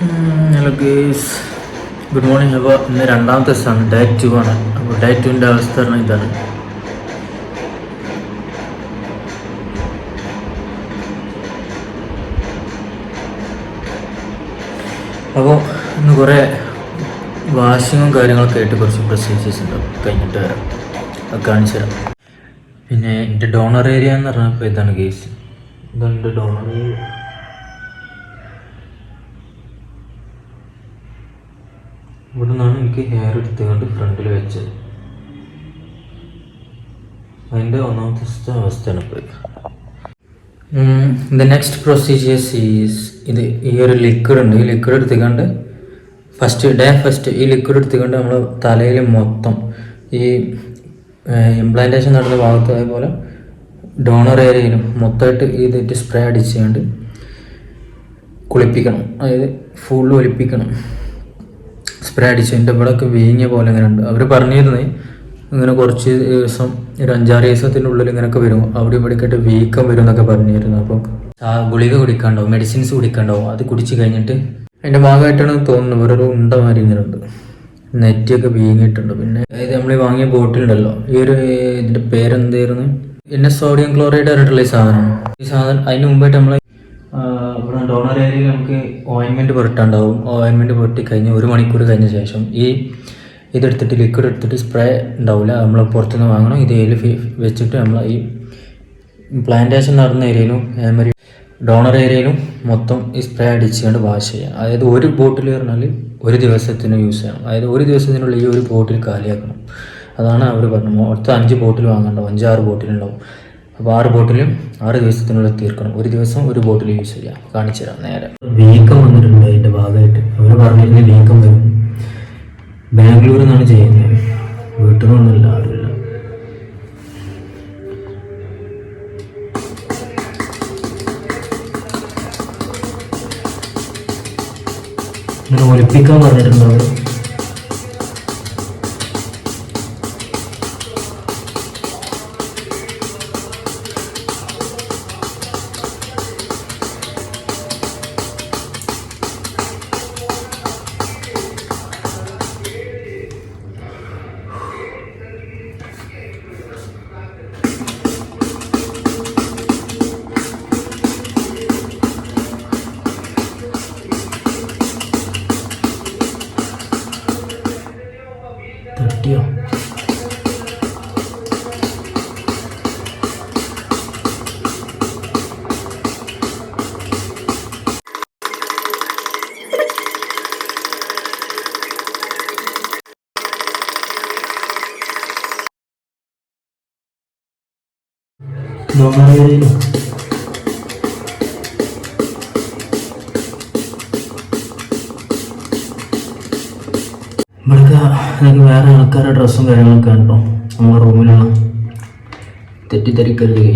Hello guys good morning അപ്പോൾ ഇന്ന് രണ്ടാമത്തെ ദിവസമാണ് ഡേ ടു ആണ്. അപ്പോൾ ഡേ ടുവിന്റെ അവസ്ഥ പറഞ്ഞാൽ ഇതാണ്. അപ്പോൾ ഇന്ന് കുറേ വാഷിങ്ങും കാര്യങ്ങളൊക്കെ ആയിട്ട് കുറച്ച് പ്രൊസീജിയേഴ്സ് ഉണ്ട്. കഴിഞ്ഞിട്ട് വരാം. അത് കാണിച്ചു തരാം. പിന്നെ എന്റെ ഡോണർ ഏരിയ എന്ന് പറഞ്ഞപ്പോൾ ഇതാണ് ഗേസ് ഇതാണ് എന്റെ ഡോണർ ഏരിയ ഇവിടെ നിന്നാണ് എനിക്ക് ഹെയർ എടുത്തുകൊണ്ട് ഫ്രണ്ടിൽ വെച്ചത്. അതിന്റെ ഒന്നാമത്തെ അവസ്ഥയാണ് ഇപ്പോൾ ദ നെക്സ്റ്റ് പ്രൊസീജിയേഴ്സ് ഈസ് ഇത് ഈ ഒരു ലിക്വിഡ് ഉണ്ട്. ഈ ലിക്വിഡ് എടുത്തുകൊണ്ട് ഫസ്റ്റ് ഡേ ഫസ്റ്റ് ഈ ലിക്വിഡ് എടുത്തുകൊണ്ട് നമ്മൾ തലയിൽ മൊത്തം ഈ ഇംപ്ലാന്റേഷൻ നടന്ന ഭാഗത്ത് അതേപോലെ ഡോണർ ഏരിയയിലും മൊത്തമായിട്ട് ഇതിട്ട് സ്പ്രേ അടിച്ചുകൊണ്ട് കുളിപ്പിക്കണം. അതായത് ഫുള്ള് ഒലിപ്പിക്കണം. സ്പ്രേ അടിച്ചു എന്റെ ഇവിടെയൊക്കെ വീങ്ങിയ പോലെ ഇങ്ങനെ ഉണ്ട്. അവർ പറഞ്ഞിരുന്നേ ഇങ്ങനെ കുറച്ച് ദിവസം ഒരു അഞ്ചാറ് ദിവസത്തിന്റെ ഉള്ളിൽ ഇങ്ങനെയൊക്കെ വരും. അവിടെ ഇവിടേക്കായിട്ട് വീക്കം വരും എന്നൊക്കെ പറഞ്ഞിരുന്നു. അപ്പം ആ ഗുളിക കുടിക്കാണ്ടാവും മെഡിസിൻസ് കുടിക്കാണ്ടാവും. അത് കുടിച്ച് കഴിഞ്ഞിട്ട് അതിന്റെ ഭാഗമായിട്ടാണ് തോന്നുന്നത് വേറൊരു ഉണ്ട മാതിരി ഇങ്ങനെ ഉണ്ട്. നെറ്റിയൊക്കെ വീങ്ങിയിട്ടുണ്ട്. പിന്നെ അതായത് നമ്മൾ വാങ്ങിയ ബോട്ടിലുണ്ടല്ലോ ഈ ഒരു ഇതിന്റെ പേരെന്തായിരുന്നു? പിന്നെ സോഡിയം ക്ലോറൈഡ് ആയിട്ടുള്ള ഈ സാധനമാണ്. ഈ സാധനം അതിന് മുമ്പായിട്ട് നമ്മൾ ഇവിടെ ഡോണർ ഏരിയയിൽ നമുക്ക് ഓയിൻമെന്റ് പുരട്ടാണ്ടാവും ഓയിൻമെന്റ് പുരട്ടി കഴിഞ്ഞ് ഒരു മണിക്കൂർ കഴിഞ്ഞ ശേഷം ഈ ഇതെടുത്തിട്ട് ലിക്വിഡ് എടുത്തിട്ട് സ്പ്രേ ഉണ്ടാവില്ല. നമ്മൾ പുറത്തുനിന്ന് വാങ്ങണം. ഇത് ഇതിൽ വെച്ചിട്ട് നമ്മൾ ഈ പ്ലാന്റേഷൻ നടന്ന ഏരിയയിലും അതേമാതിരി ഡോണർ ഏരിയയിലും മൊത്തം ഈ സ്പ്രേ അടിച്ചുകൊണ്ട് വാഷ് ചെയ്യാം. അതായത് ഒരു ബോട്ടിൽ പറഞ്ഞാൽ ഒരു ദിവസത്തിന് യൂസ് ചെയ്യണം. അതായത് ഒരു ദിവസത്തിനുള്ളിൽ ഈ ഒരു ബോട്ടിൽ കാലിയാക്കണം. അതാണ് അവർ പറഞ്ഞത്. മൊത്തം അഞ്ച് ബോട്ടിൽ വാങ്ങണ്ടാവും അഞ്ചാറ് ബോട്ടിലുണ്ടാവും അപ്പോൾ ആറ് ബോട്ടിലും ആറ് ദിവസത്തിനുള്ളിൽ തീർക്കണം. ഒരു ദിവസം ഒരു ബോട്ടിൽ യൂസ് ചെയ്യാം. കാണിച്ചു തരാം നേരെ. വീക്കം വന്നിട്ടുണ്ട് അതിന്റെ ഭാഗമായിട്ട്. അവർ പറഞ്ഞിരുന്ന വീക്കം വരും. ബാംഗ്ലൂരിൽ നിന്നാണ് ചെയ്യുന്നത്. വീട്ടിൽ നിന്നൊന്നുമില്ല ആരുമില്ല. ഇങ്ങനെ ഒലിപ്പിക്കാൻ പറഞ്ഞിട്ടുണ്ട്? tiêu Vamos a ver ഇവിടുത്തെ എനിക്ക് വേറെ ആൾക്കാരുടെ ഡ്രസ്സും കാര്യങ്ങളൊക്കെ കേട്ടോ നമ്മുടെ റൂമിലുള്ള തെറ്റിദ്ധരിക്കരുത്.